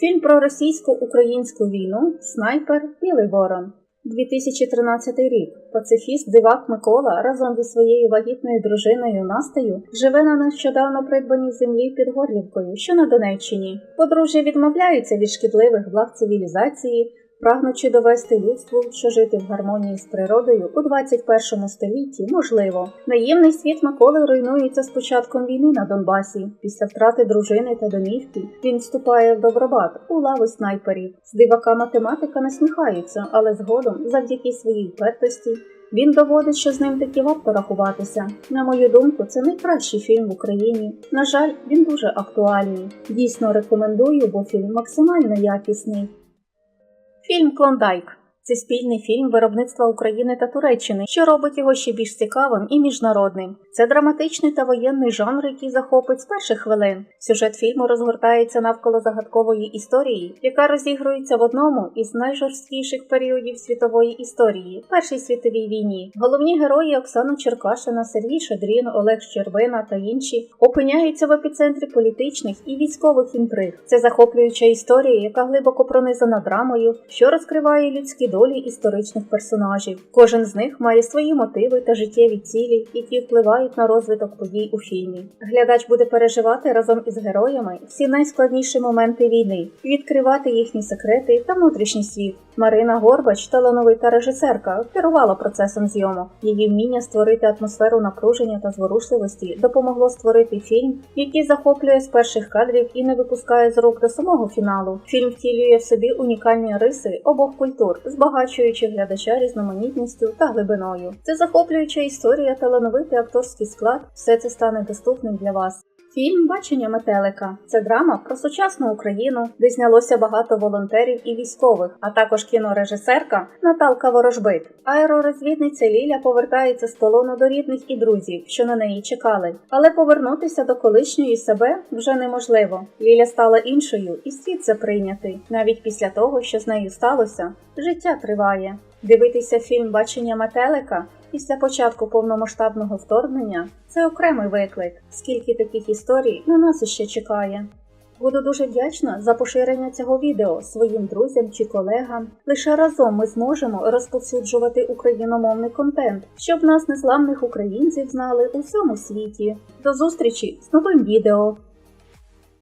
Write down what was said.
Фільм про російсько-українську війну Снайпер Білий Ворон. 2013 рік. Пацифіст дивак Микола разом зі своєю вагітною дружиною Настею живе на нещодавно придбаній землі під Горлівкою, що на Донеччині. Подружжя відмовляються від шкідливих благ цивілізації, прагнучи довести людству, що жити в гармонії з природою у 21 столітті можливо. Наївний світ Миколи руйнується з початком війни на Донбасі. Після втрати дружини та домівки він вступає в добробат у лаву снайперів. З дивака математика насміхаються, але згодом, завдяки своїй впертості, він доводить, що з ним таки варто рахуватися. На мою думку, це найкращий фільм в Україні. На жаль, він дуже актуальний. Дійсно рекомендую, бо фільм максимально якісний. Фільм Клондайк це спільний фільм виробництва України та Туреччини, що робить його ще більш цікавим і міжнародним. Це драматичний та воєнний жанр, який захопить з перших хвилин. Сюжет фільму розгортається навколо загадкової історії, яка розігрується в одному із найжорсткіших періодів світової історії Першій світовій війні. Головні герої Оксана Черкашина, Сергій Шадрін, Олег Щербина та інші опиняються в епіцентрі політичних і військових інтриг. Це захоплююча історія, яка глибоко пронизана драмою, що розкриває людські долі історичних персонажів. Кожен з них має свої мотиви та життєві цілі, які впливають на розвиток подій у фільмі. Глядач буде переживати разом із героями всі найскладніші моменти війни, відкривати їхні секрети та внутрішній світ. Марина Горбач, талановита режисерка, керувала процесом зйомок. Її вміння створити атмосферу напруження та зворушливості допомогло створити фільм, який захоплює з перших кадрів і не випускає з рук до самого фіналу. Фільм втілює в собі унікальні риси обох культур, збагачуючи глядача різноманітністю та глибиною. Це захоплююча історія, талановитий акторський склад. Все це стане доступним для вас. Фільм Бачення метелика це драма про сучасну Україну, де знялося багато волонтерів і військових, а також кінорежисерка Наталка Ворожбит. Аеророзвідниця Ліля повертається з полону до рідних і друзів, що на неї чекали. Але повернутися до колишньої себе вже неможливо. Ліля стала іншою, і світ це прийнятий. Навіть після того, що з нею сталося, життя триває. Дивитися фільм Бачення метелика після початку повномасштабного вторгнення це окремий виклик, скільки таких історій на нас іще чекає. Буду дуже вдячна за поширення цього відео своїм друзям чи колегам. Лише разом ми зможемо розповсюджувати україномовний контент, щоб нас, незламних українців, знали у всьому світі. До зустрічі з новим відео!